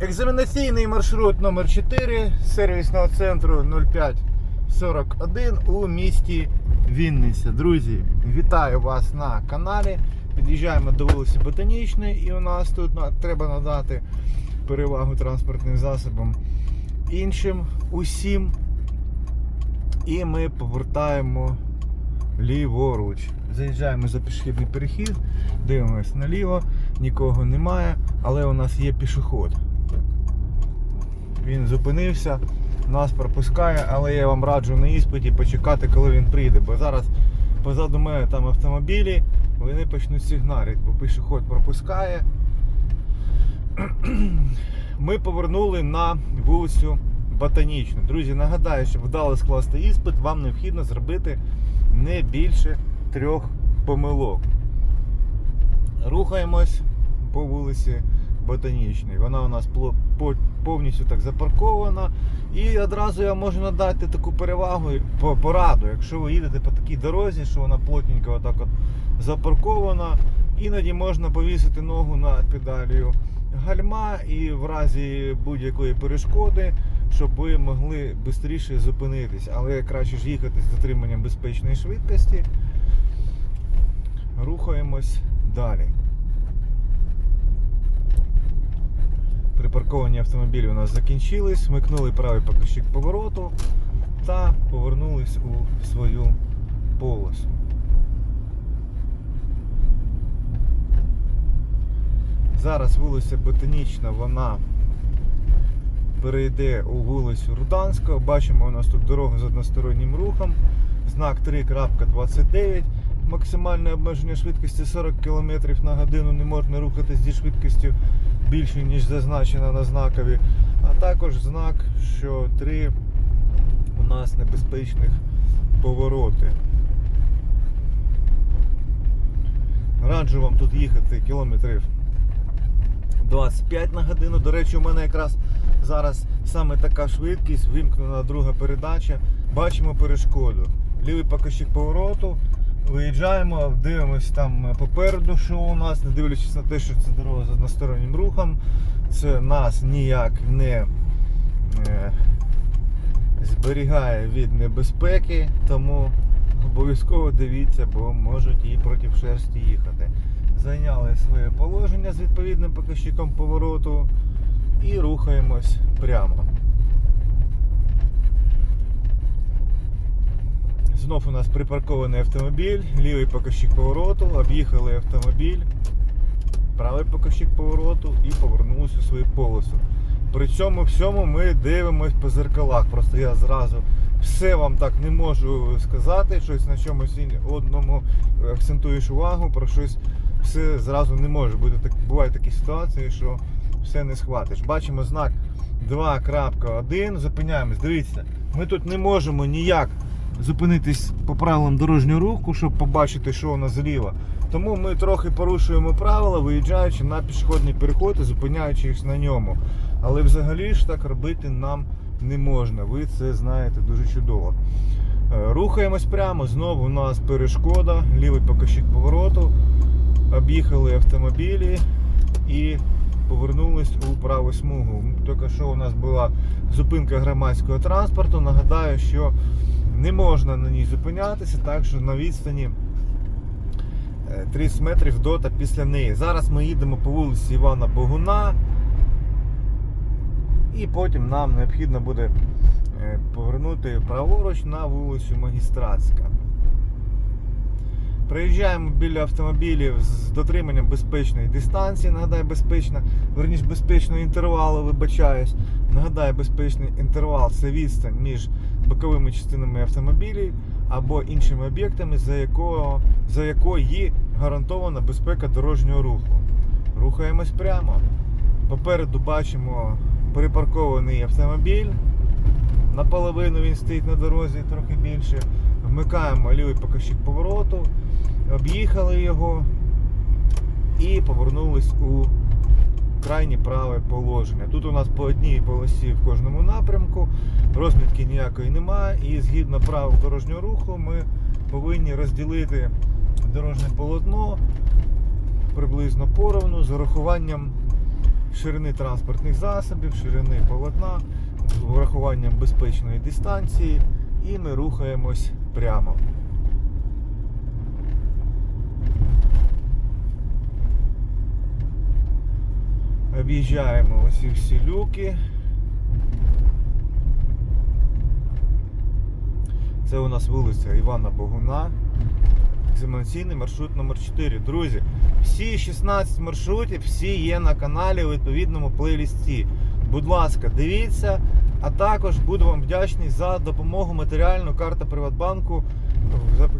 Екзаменаційний маршрут номер 4 сервісного центру 0541 у місті Вінниця. Друзі, вітаю вас на каналі. Під'їжджаємо до вулиці Ботанічної і у нас тут треба надати перевагу транспортним засобам іншим усім. І ми повертаємо ліворуч. Заїжджаємо за пішохідний перехід, дивимось наліво, нікого немає, але у нас є пішоход. Він зупинився, нас пропускає, але я вам раджу на іспиті почекати, коли він прийде. Бо зараз позаду мене там автомобілі, вони почнуть сигналити, бо пішоход пропускає. Ми повернули на вулицю Ботанічну. Друзі, нагадаю, щоб вдало скласти іспит, вам необхідно зробити не більше трьох помилок. Рухаємось по вулиці Ботанічній. Вона у нас по- повністю так запаркована. І одразу я можу надати таку перевагу по пораду. Якщо ви їдете по такій дорозі, що вона плотненько отак от запаркована, іноді можна повісити ногу над педалію гальма і в разі будь-якої перешкоди, щоб ви могли швидше зупинитись. Але краще ж їхати з дотриманням безпечної швидкості. Рухаємось далі. Припарковані автомобілі у нас закінчились, вмикнули правий покажчик повороту та повернулись у свою полосу. Зараз вулиця Ботанічна, вона перейде у вулицю Руданського. Бачимо, у нас тут дорога з одностороннім рухом. Знак 3.29. Максимальне обмеження швидкості 40 км на годину. Не можна рухатись зі швидкістю більше, ніж зазначено на знакові. А також знак, що 3 у нас небезпечних повороти. Раджу вам тут їхати кілометрів 25 на годину. До речі, у мене якраз зараз саме така швидкість, вимкнена друга передача. Бачимо перешкоду. Лівий покажчик повороту. Виїжджаємо, дивимось там попереду, що у нас, не дивлячись на те, що це дорога з одностороннім рухом. Це нас ніяк не е, зберігає від небезпеки, тому обов'язково дивіться, бо можуть і проти шерсті їхати. Зайняли своє положення з відповідним показчиком повороту і рухаємось прямо. Знов у нас припаркований автомобіль, лівий показчик повороту, об'їхали автомобіль, правий показчик повороту і повернулися у свою полосу. При цьому всьому ми дивимось по зеркалах. Просто я зразу все вам так не можу сказати, щось на чомусь одному акцентуєш увагу, про щось все зразу не може. Буде так, бувають такі ситуації, що все не схватиш. Бачимо знак 2.1, зупиняємось. Дивіться, ми тут не можемо ніяк зупинитись по правилам дорожнього руху, щоб побачити, що у нас зліва. Тому ми трохи порушуємо правила, виїжджаючи на пішохідний переход і зупиняючись на ньому. Але взагалі ж так робити нам не можна. Ви це знаєте дуже чудово. Е, Рухаємось прямо, знову у нас перешкода, лівий покажчик повороту. Об'їхали автомобілі і повернулись у праву смугу. Тільки що у нас була зупинка громадського транспорту. Нагадаю, що не можна на ній зупинятися, так що на відстані е, 30 метрів до та після неї. Зараз ми їдемо по вулиці Івана Богуна. І потім нам необхідно буде е, повернути праворуч на вулицю Магістратська. Приїжджаємо біля автомобілів з дотриманням безпечної дистанції. Нагадаю, безпечна, верніше безпечного інтервалу, вибачаюсь. Нагадаю, безпечний інтервал це відстань між боковими частинами автомобілів або іншими об'єктами, за, якого, за якої гарантована безпека дорожнього руху. Рухаємось прямо. Попереду бачимо припаркований автомобіль. Наполовину він стоїть на дорозі трохи більше. Вмикаємо лівий покажчик повороту, об'їхали його і повернулись у крайнє праве положення. Тут у нас по одній полосі в кожному напрямку, розмітки ніякої немає, і згідно правил дорожнього руху ми повинні розділити дорожнє полотно приблизно поровну з урахуванням ширини транспортних засобів, ширини полотна, з врахуванням безпечної дистанції, і ми рухаємось прямо. Об'їжджаємо ось всі люки. Це у нас вулиця Івана Богуна. Екзаменаційний маршрут номер 4 Друзі, всі 16 маршрутів, всі є на каналі у відповідному плейлісті. Будь ласка, дивіться, а також буду вам вдячний за допомогу матеріальну карта Приватбанку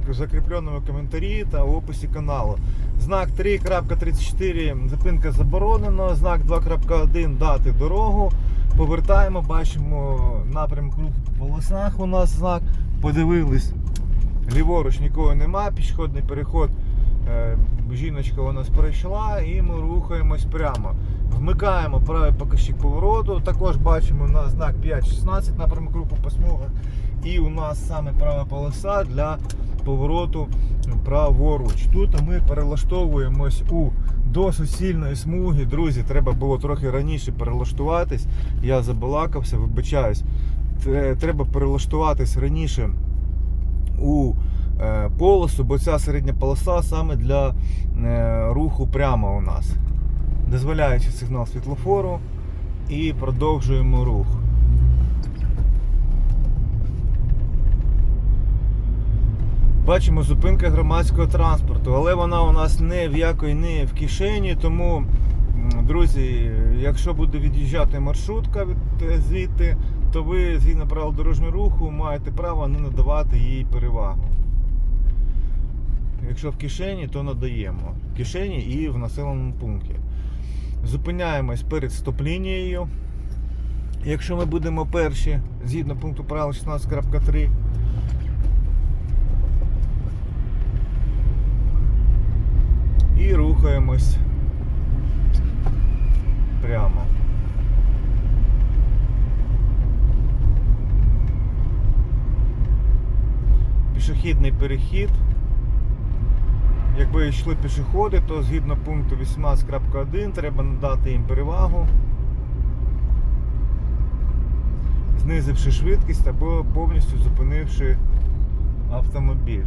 в закріпленому коментарі та в описі каналу. Знак 3.34 зупинка заборонено, знак 2.1 дати дорогу. Повертаємо, бачимо напрямок руху по полосах у нас знак. Подивились, ліворуч нікого нема, пішохідний переход. е, Жіночка у нас пройшла і ми рухаємось прямо. Вмикаємо правий показчик повороту. Також бачимо на знак 5.16 напрямок руху по смугах. І у нас саме права полоса для повороту праворуч. Тут ми перелаштовуємось у до суцільної смуги. Друзі, треба було трохи раніше перелаштуватись. Я забалакався, вибачаюсь. Треба перелаштуватись раніше у е, полосу, бо ця середня полоса саме для е, руху прямо у нас. Дозволяючи сигнал світлофору і продовжуємо рух. Бачимо зупинка громадського транспорту, але вона у нас не в якої не в кишені, тому, друзі, якщо буде від'їжджати маршрутка від е, звідти, то ви згідно правил дорожнього руху маєте право не надавати їй перевагу. Якщо в кишені, то надаємо. В кишені і в населеному пункті. Зупиняємось перед стоп-лінією. Якщо ми будемо перші, згідно пункту правил 16.3, і рухаємось прямо. Пішохідний перехід. Якби йшли пішоходи, то згідно пункту 18.1 треба надати їм перевагу, знизивши швидкість або повністю зупинивши автомобіль.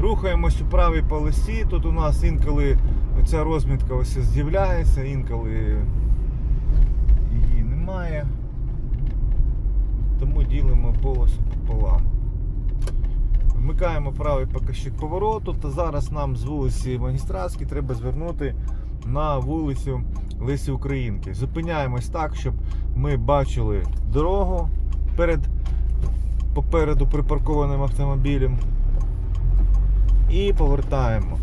Рухаємось у правій полосі. Тут у нас інколи ця розмітка ось з'являється, інколи її немає. Тому ділимо полосу пополам. Вмикаємо правий показчик повороту, та зараз нам з вулиці Магістратській треба звернути на вулицю Лисі Українки. Зупиняємось так, щоб ми бачили дорогу перед попереду припаркованим автомобілем. І повертаємо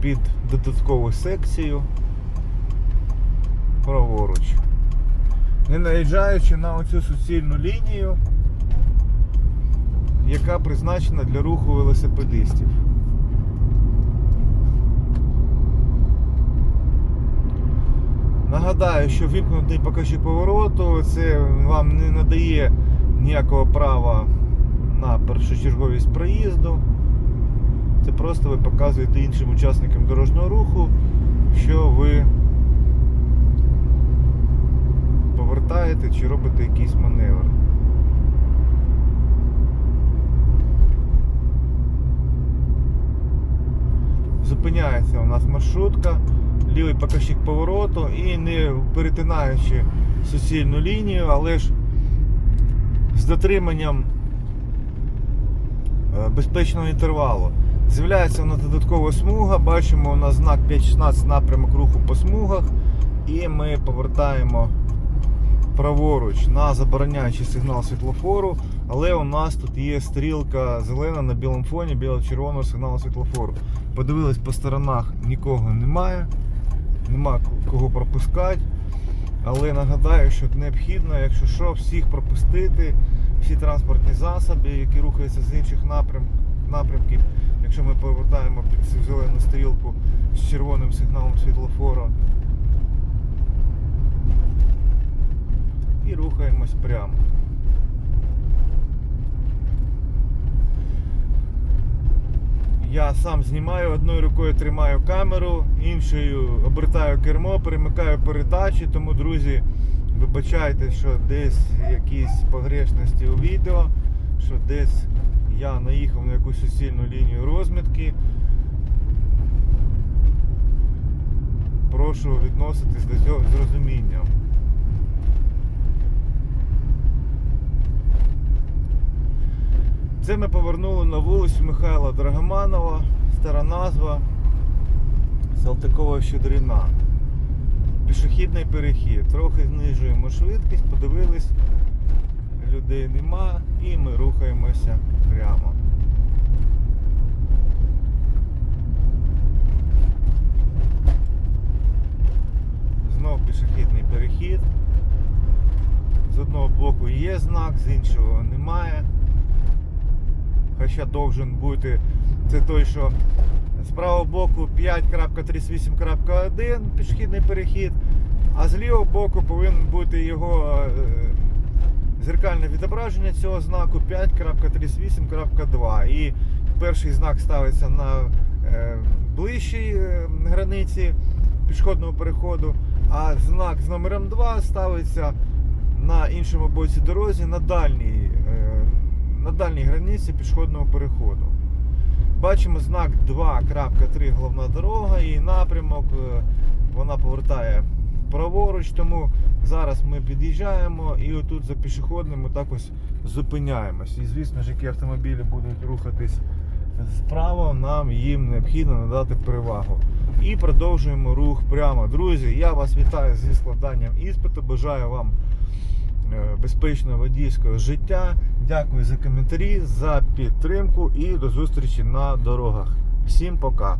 під додаткову секцію праворуч. Не наїжджаючи на оцю суцільну лінію, яка призначена для руху велосипедистів. Нагадаю, що вімкнутий показчик повороту це вам не надає ніякого права на першочерговість проїзду. Це просто ви показуєте іншим учасникам дорожнього руху, що ви повертаєте чи робите якийсь маневр. Зупиняється у нас маршрутка, лівий показчик повороту і не перетинаючи суцільну лінію, але ж з дотриманням е, безпечного інтервалу. З'являється у нас додаткова смуга, бачимо у нас знак 5.16 напрямок руху по смугах, і ми повертаємо праворуч на забороняючий сигнал світлофору, але у нас тут є стрілка зелена на білому фоні, біло-червоного сигналу світлофору. Подивились по сторонах, нікого немає, нема кого пропускати. Але нагадаю, що необхідно, якщо що, всіх пропустити, всі транспортні засоби, які рухаються з інших напрям, напрямків. Якщо ми повертаємо під цю зелену стрілку з червоним сигналом світлофора і рухаємось прямо. Я сам знімаю, одною рукою тримаю камеру, іншою обертаю кермо, перемикаю передачі. Тому, друзі, вибачайте, що десь якісь погрешності у відео, що десь я наїхав на якусь суцільну лінію розмітки. Прошу відноситись до цього з розумінням. Це ми повернули на вулицю Михайла Драгоманова, стара назва Салтикова Щедрина. Пішохідний перехід. Трохи знижуємо швидкість, подивились, людей нема і ми рухаємося прямо. Знов пішохідний перехід. З одного боку є знак, з іншого немає. Хоча должен бути це той, що з правого боку 5.38.1 пішохідний перехід, а з лівого боку повинен бути його е, зеркальне відображення цього знаку 5.38.2. І перший знак ставиться на е, ближчій е, границі пішохідного переходу, а знак з номером 2 ставиться на іншому боці дорозі на дальній, на дальній границі пішохідного переходу. Бачимо знак 2.3 головна дорога і напрямок. е, Вона повертає праворуч, тому зараз ми під'їжджаємо і отут за пішохідним так ось зупиняємось. І звісно ж, які автомобілі будуть рухатись справа, нам їм необхідно надати перевагу. І продовжуємо рух прямо. Друзі, я вас вітаю зі складанням іспиту. Бажаю вам безпечного водійського життя. Дякую за коментарі, за підтримку і до зустрічі на дорогах. Всім пока!